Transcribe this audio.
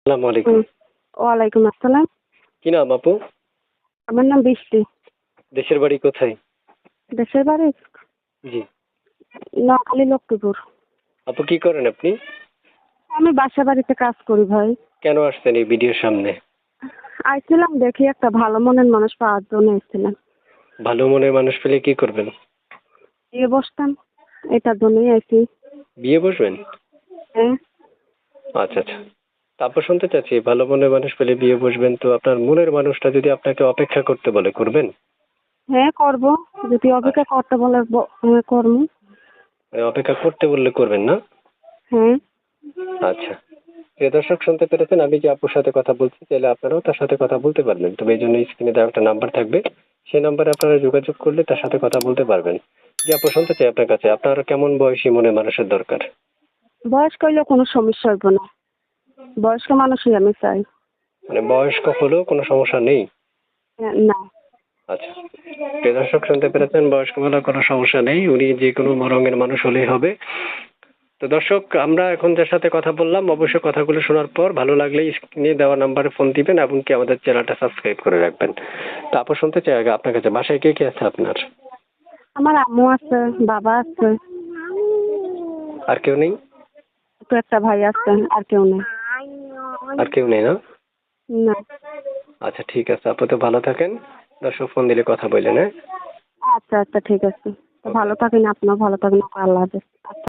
আসসালামু আলাইকুম। ওয়ালাইকুম আসসালাম। কি নাম আপু? আমার নাম বৃষ্টি। দেশের বাড়ি কোথায়? দেশের বাড়ি? জি। নোয়াখালী লক্ষ্মীপুর। আপু কি করেন আপনি? আমি বাসা বাড়িতে কাজ করি ভাই। কেন আসছেন এই ভিডিওর সামনে? আইছিলাম দেখি একটা ভালো মনের মানুষ পাওয়ার জন্য এসেছিলাম ভালো মনের মানুষ পেলে কি করবেন? দিয়ে বসতাম এটার জন্যই আইছি। বিয়ে বসবেন? হ্যাঁ। আচ্ছা আচ্ছা। তারপর শুনতে চাচ্ছি ভালো মনের মানুষ পেলে বিয়ে বসবেন তো আপনার মনের মানুষটা যদি আপনাকে অপেক্ষা করতে বলে করবেন? হ্যাঁ করব। যদি অপেক্ষা করতে বলে ব- মানে অপেক্ষা করতে বললে করবেন না? হ্যাঁ। আচ্ছা। প্রিয় দর্শক শুনতে পেরেছেন? আমি যে আপুর সাথে কথা বলছি চাইলে আপনারাও তার সাথে কথা বলতে পারবেন। তবে এই জন্য স্ক্রিনে দেওয়া একটা নাম্বার থাকবে। সেই নাম্বারে আপনারা যোগাযোগ করলে তার সাথে কথা বলতে পারবেন। যে আপু শুনতে চাই আপনার কাছে। আপনার কেমন বয়সী মনে মানুষের দরকার? বয়স্ক হইলে কোনো সমস্যা হইব না। বয়স্ক মানুষই আমি চাই। মানে বয়স্ক হলেও কোনো সমস্যা নেই? হ্যাঁ, না। আচ্ছা। প্রিয় দর্শক শুনতে পেরেছেন? বয়স্ক বলে কোনো সমস্যা নেই। উনি যে কোনো রঙের মানুষ হলেই হবে। তো দর্শক আমরা এখন যার সাথে কথা বললাম অবশ্যই কথাগুলো শোনার পর ভালো লাগলে স্ক্রিনে দেওয়া নাম্বারে ফোন দিবেন এবং কি আমাদের চ্যানেলটা সাবস্ক্রাইব করে রাখবেন। তারপর শুনতে চাই আগে আপনার কাছে। বাসায় কে কে আছে আপনার? আমার আম্মু আছে বাবা আছে। আর কেউ নেই? তো একটা ভাই আছে আর কেউ নেই। আর কেউ নেই না? না। আচ্ছা ঠিক আছে। আপাতত ভালো থাকেন। দর্শক ফোন দিলে কথা বললেন হ্যাঁ? আচ্ছা আচ্ছা ঠিক আছে। ভালো থাকেন আপনিও ভালো থাকেন আল্লাহ হাফেজ।